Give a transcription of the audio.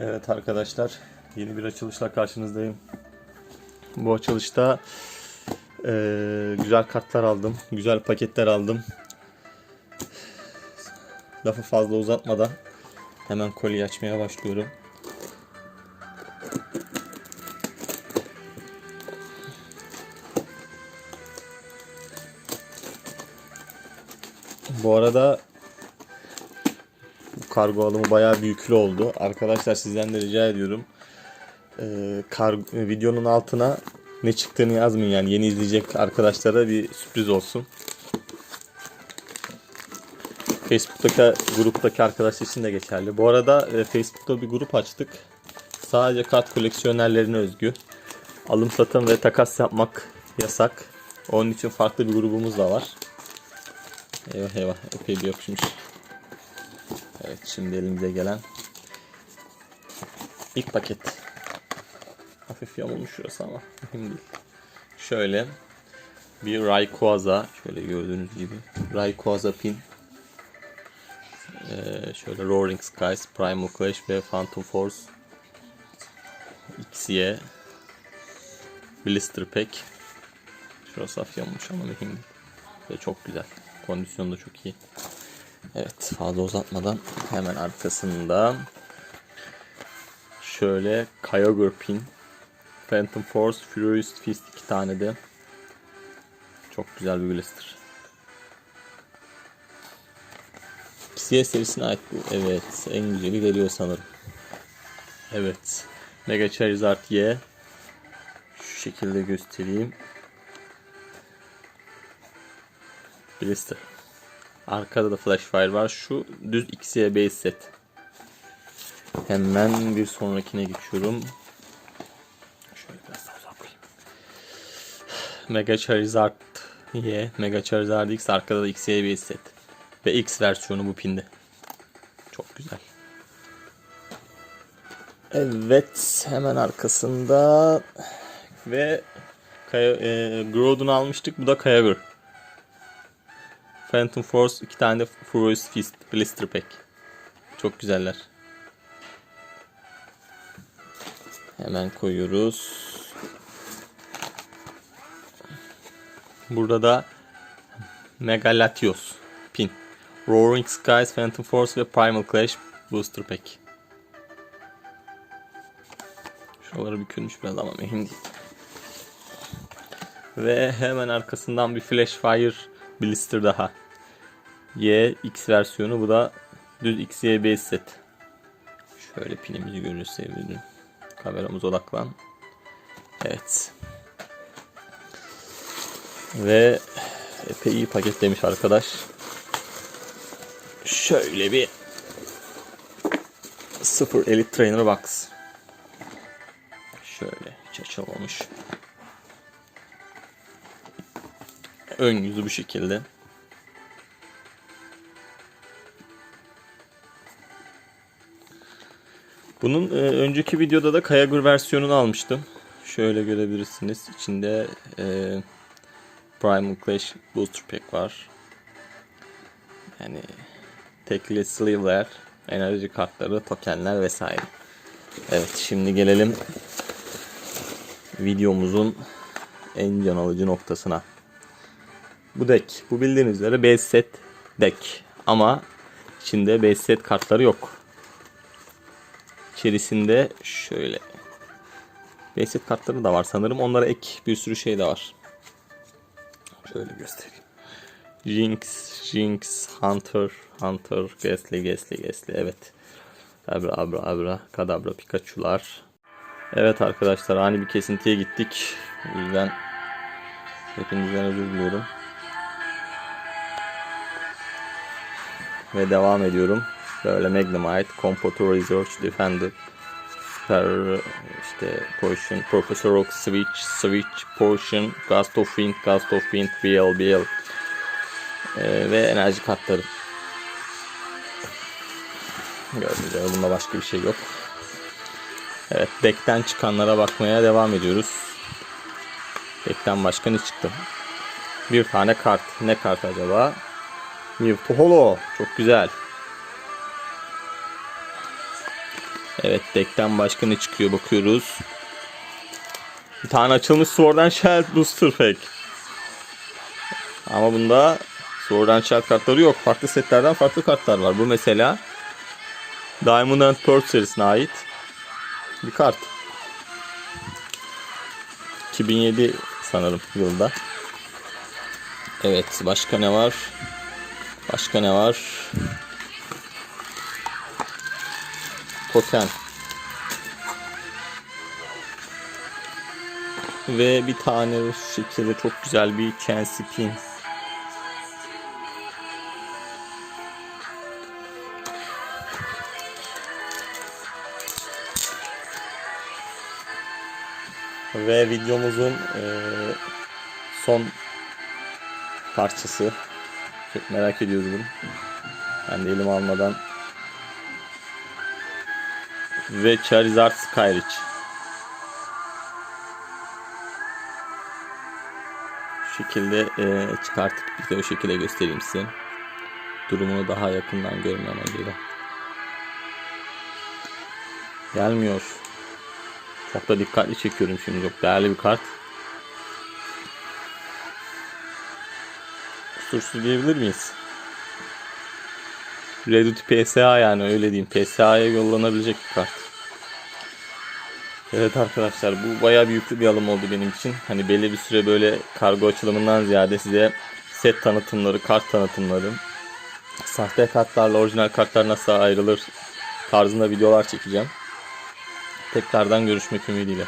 Evet arkadaşlar yeni bir açılışla karşınızdayım. Bu açılışta eee, güzel kartlar aldım. Güzel paketler aldım. Lafı fazla uzatmadan hemen kolyeyi açmaya başlıyorum. Bu arada kargo alımı bayağı büyüklü oldu. Arkadaşlar sizden de rica ediyorum. Ee, kar- videonun altına ne çıktığını yazmayın yani yeni izleyecek arkadaşlara bir sürpriz olsun. Facebook'taki gruptaki arkadaşlar için de geçerli. Bu arada e, Facebook'ta bir grup açtık. Sadece kart koleksiyonerlerine özgü. Alım satım ve takas yapmak yasak. Onun için farklı bir grubumuz da var. Eyvah eyvah epey bir yapışmış. Evet şimdi elimize gelen ilk paket. Hafif yamulmuş şurası ama mühim değil. Şöyle bir Rayquaza şöyle gördüğünüz gibi Rayquaza pin. Ee, şöyle Roaring Skies, Primal Clash ve Phantom Force XY Blister Pack. Şurası hafif yamulmuş ama mühim değil. Ve çok güzel. Kondisyonu da çok iyi. Evet fazla uzatmadan hemen arkasında şöyle Kyogre pin Phantom Force Furious Fist iki tane de çok güzel bir blister. CS serisine ait bu. Evet en güzeli geliyor sanırım. Evet Mega Charizard Y şu şekilde göstereyim. Blister. Arkada da flash fire var. Şu düz XY base set. Hemen bir sonrakine geçiyorum. Şöyle biraz daha uzaklayayım. Mega Charizard Y, Mega Charizard X arkada da XY base set. Ve X versiyonu bu pinde. Çok güzel. Evet, hemen arkasında ve Kaya, e, Groudon'u almıştık. Bu da Kyogre. Phantom Force iki tane de Furious Fist Blister Pack. Çok güzeller. Hemen koyuyoruz. Burada da Mega Latios pin. Roaring Skies, Phantom Force ve Primal Clash Booster Pack. Şuraları bükülmüş biraz ama mühim değil. Ve hemen arkasından bir Flash Fire Blister daha. Y X versiyonu bu da düz XY base set. Şöyle pinimizi görürüz sevgilim. Kameramız odaklan. Evet. Ve epey iyi paketlemiş arkadaş. Şöyle bir sıfır Elite Trainer Box. Şöyle hiç açılmamış. Ön yüzü bu şekilde. Bunun e, önceki videoda da Kayagur versiyonunu almıştım. Şöyle görebilirsiniz. İçinde e, Primal Clash Booster Pack var. Yani tekli sleeve'ler, enerji kartları, tokenler vesaire. Evet şimdi gelelim videomuzun en can alıcı noktasına. Bu deck. Bu bildiğiniz üzere base set deck. Ama içinde base set kartları yok. İçerisinde şöyle set kartları da var sanırım. Onlara ek bir sürü şey de var. Şöyle göstereyim. Jinx, Jinx, Hunter, Hunter, Gastly, Gastly, Gastly. Evet. Abra, Abra, Abra, Kadabra, Pikachu'lar. Evet arkadaşlar ani bir kesintiye gittik. O yüzden hepinizden özür diliyorum. Ve devam ediyorum. Böyle Magnemite, Compotor Research, Defender, Super, işte Potion, Professor Oak, Switch, Switch, Potion, Gust of Wind, Gust of Wind, BL, BL ee, ve enerji kartları. Gördüğünüz üzere bunda başka bir şey yok. Evet, deck'ten çıkanlara bakmaya devam ediyoruz. Deck'ten başka ne çıktı? Bir tane kart. Ne kart acaba? Mewtwo Holo. Çok güzel. Evet deckten başka ne çıkıyor bakıyoruz. Bir tane açılmış Sword and Shield Booster Pack. Ama bunda Sword and Shield kartları yok. Farklı setlerden farklı kartlar var. Bu mesela Diamond and Pearl serisine ait bir kart. 2007 sanırım yılda. Evet başka ne var? Başka ne var? Token. Ve bir tane şu şekilde çok güzel bir Chelsea pin. Ve videomuzun eee, son parçası. Çok merak ediyordum. Ben de elim almadan. Ve Charizard Skyreach. Şu şekilde eee, çıkartıp bir de o şekilde göstereyim size. Durumunu daha yakından görme amacıyla. Gelmiyor. Çok da dikkatli çekiyorum şimdi. Çok değerli bir kart. Kusursuz diyebilir miyiz? Reddit PSA yani öyle diyeyim. PSA'ya yollanabilecek bir kart. Evet arkadaşlar bu bayağı bir yüklü bir alım oldu benim için. Hani belli bir süre böyle kargo açılımından ziyade size set tanıtımları, kart tanıtımları, sahte kartlarla orijinal kartlar nasıl ayrılır tarzında videolar çekeceğim. Tekrardan görüşmek ümidiyle.